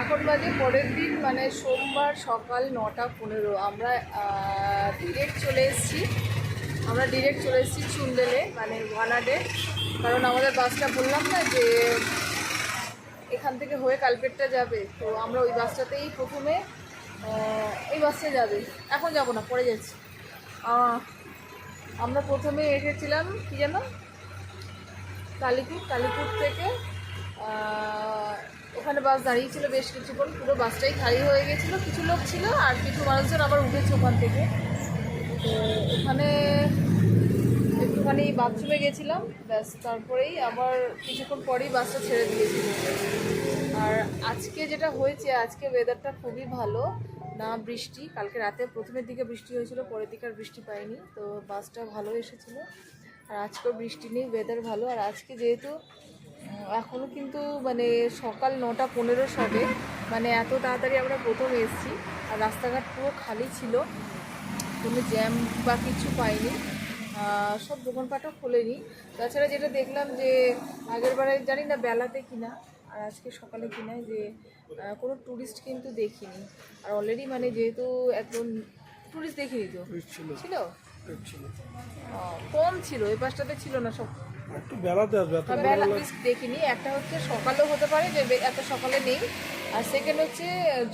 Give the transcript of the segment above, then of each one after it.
এখন বাজে পরের দিন মানে সোমবার সকাল নটা পনেরো। আমরা ডিরেক্ট চলে এসেছি। আমরা ডিরেক্ট চলে এসেছি চুন্ডেলে মানে ওয়ানাডে কারণ আমাদের বাসটা বললাম না যে এখান থেকে হয়ে কালপেটটা যাবে। তো আমরা ওই বাসটাতেই প্রথমে এই বাসটা যাবে। এখন যাব না, পরে যাচ্ছি। আমরা প্রথমে এসেছিলাম, কি যেন? কালীপুর কালীপুর থেকে ওখানে বাস দাঁড়িয়েছিল বেশ কিছুক্ষণ, পুরো বাসটাই খালি হয়ে গেছিল, কিছু লোক ছিল আর কিছু মানুষজন আবার উঠেছে ওখান থেকে। তো ওখানে একটুখানি বাথরুমে গেছিলাম, ব্যাস তারপরেই আবার কিছুক্ষণ পরেই বাসটা ছেড়ে দিয়েছিল। আর আজকে যেটা হয়েছে, আজকে ওয়েদারটা খুবই ভালো, না বৃষ্টি, কালকে রাতে প্রথমের দিকে বৃষ্টি হয়েছিল, পরের দিকে আর বৃষ্টি পাইনি, তো বাসটা ভালো এসেছিল। আর আজকেও বৃষ্টি নেই ওয়েদার ভালো, আর আজকে যেহেতু এখনও কিন্তু মানে সকাল নটা পনেরো সবে মানে এত তাড়াতাড়ি আমরা প্রথম এসেছি আর রাস্তাঘাট পুরো খালি ছিল কোনো জ্যাম বা কিছু পাইনি সব দোকানপাটও খোলেনি। তাছাড়া যেটা দেখলাম যে আগের বারে জানি না বেলাতে কিনা আর আজকে সকালে কিনা যে কোনো ট্যুরিস্ট কিন্তু দেখিনি। আর অলরেডি মানে যেহেতু একজন ট্যুরিস্ট দেখিনি তো? ছিল। কম ছিল এই পাশটাতে ছিল না সব। একটু বেলাতে আসবে এত বেলা দেখিনি। একটা হচ্ছে সকালেও হতে পারে যে এত সকালে নেই। আর সেকেন্ড হচ্ছে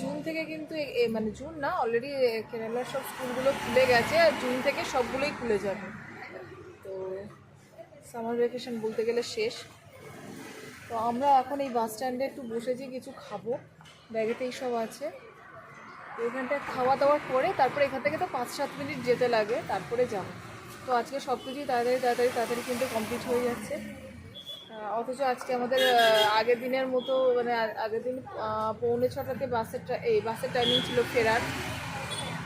জুন থেকে কিন্তু মানে জুন না অলরেডি কেরালার সব স্কুলগুলো খুলে গেছে আর জুন থেকে সবগুলোই খুলে যাবে। তো সামার ভ্যাকেশন বলতে গেলে শেষ। তো আমরা এখন এই বাস স্ট্যান্ডে একটু বসেছি কিছু খাব। ব্যাগেতেই সব আছে। তো এখানটায় খাওয়া দাওয়ার পরে তারপরে এখান থেকে তো পাঁচ সাত মিনিট যেতে লাগে তারপরে যাব। তো আজকে সব কিছুই তাড়াতাড়ি তাড়াতাড়ি তাড়াতাড়ি কিন্তু কমপ্লিট হয়ে যাচ্ছে। অথচ আজকে আমাদের আগের দিনের মতো মানে আগের দিন পৌনে ছটাতে বাসের এই বাসের টাইমিং ছিল ফেরার,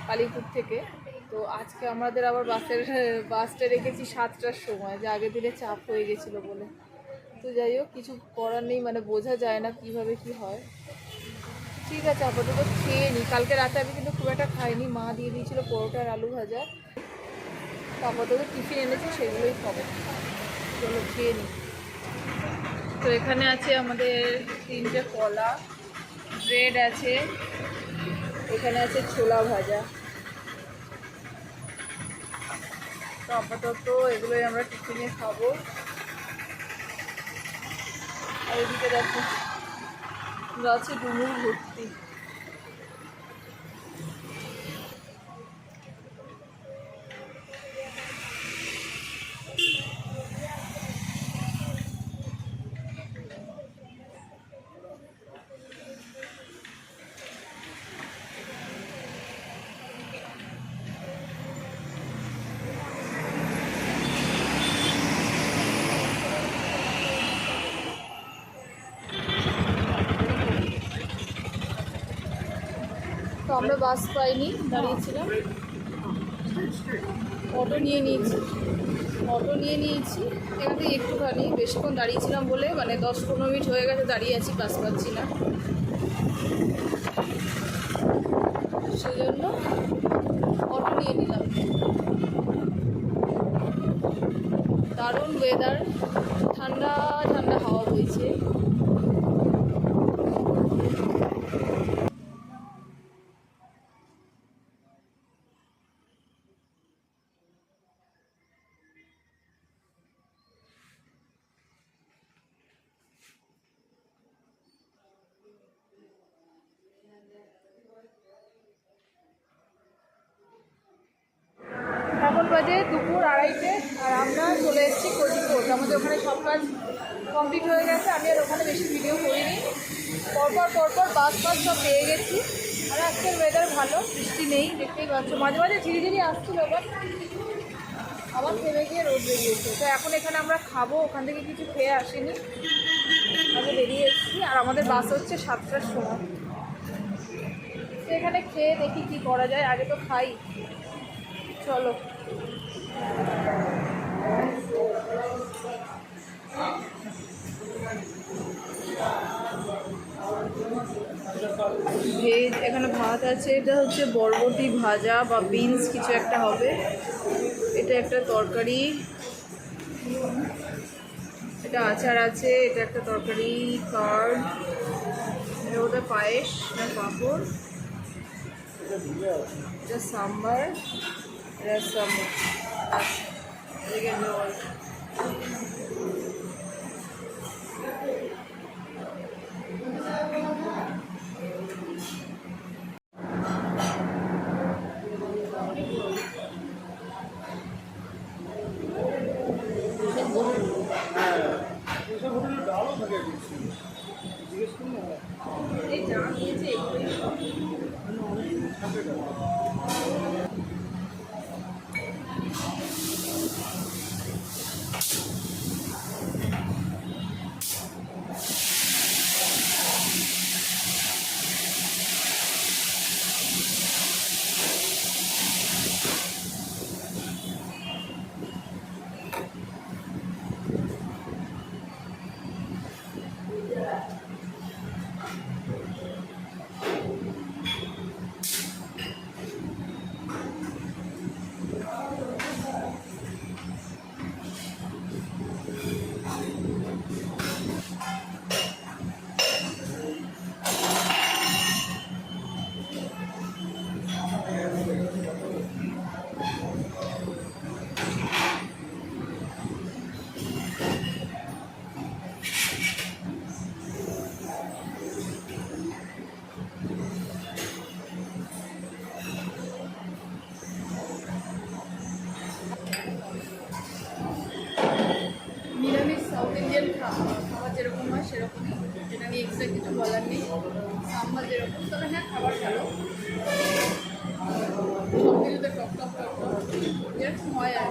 কালীপুর থেকে। তো আজকে আমাদের আবার বাসের বাসটা রেখেছি সাতটার সময়, যে আগের দিনে চাপ হয়ে গেছিল বলে। তো যাই হোক, কিছু করার নেই মানে বোঝা যায় না কীভাবে কি হয়। ঠিক আছে, আপাতত খেয়ে নিই কালকে রাতে আমি কিন্তু খুব একটা খাইনি। মা দিয়ে দিয়েছিল পরোটার আলু ভাজা। টিফিন এনেছে, সেগুলোই খাব। খেয়ে নিই তো এখানে আছে আমাদের তিনটে কলা, ব্রেড আছে, এখানে আছে ছোলা ভাজা। তো আপাতত এগুলোই আমরা টিফিনে খাব। আর এদিকে দেখো গাছে ডুমুর ভর্তি। আমরা বাস পাইনি, দাঁড়িয়েছিলাম। অটো নিয়ে নিয়েছি। অটো নিয়ে নিয়েছি। এখান থেকে একটুখানি বেশিক্ষণ দাঁড়িয়েছিলাম বলে মানে দশ পনেরো মিনিট হয়ে গেছে দাঁড়িয়ে আছি, বাস পাচ্ছি না। সেই জন্য অটো নিয়ে নিলাম। দারুণ ওয়েদার বাজে দুপুর আড়াইটে আর আমরা চলে এসেছি কোজিকোট আমাদের ওখানে সব কাজ কমপ্লিট হয়ে গেছে। আমি আর ওখানে বেশি ভিডিও করিনি। পরপর পরপর বাস বাস সব পেয়ে গেছি। আর আজকের ওয়েদার ভালো, বৃষ্টি নেই, দেখতেই পাচ্ছ। মাঝে মাঝে ঝিরি ঝিরি আসছিল এবার আবার থেমে গিয়ে রোদ বেরিয়েছে। তো এখন এখানে আমরা খাব। ওখান থেকে কিছু খেয়ে আসিনি। আগে বেরিয়ে এসেছি। আর আমাদের বাস হচ্ছে সাতটার সময়। তো এখানে খেয়ে দেখি কি করা যায়। আগে তো খাই। চলো। ভেজ এখানে ভাত আছে, এটা হচ্ছে বরবটি ভাজা বা বিনস কিছু একটা হবে। এটা একটা তরকারি। এটা আচার আছে, এটা একটা তরকারি, কার্ড। এটা ওদের পায়েস না পাঁপড়? এটা সাম্বার, এটা সাম্বার রসম এদিকে どうぞ。এটা কিছু বলার নেই। সাম্বার যেরকম তবে হ্যাঁ খাবার ভালো সব কিছুতে টক টক টক টক। যেরকম হয় আর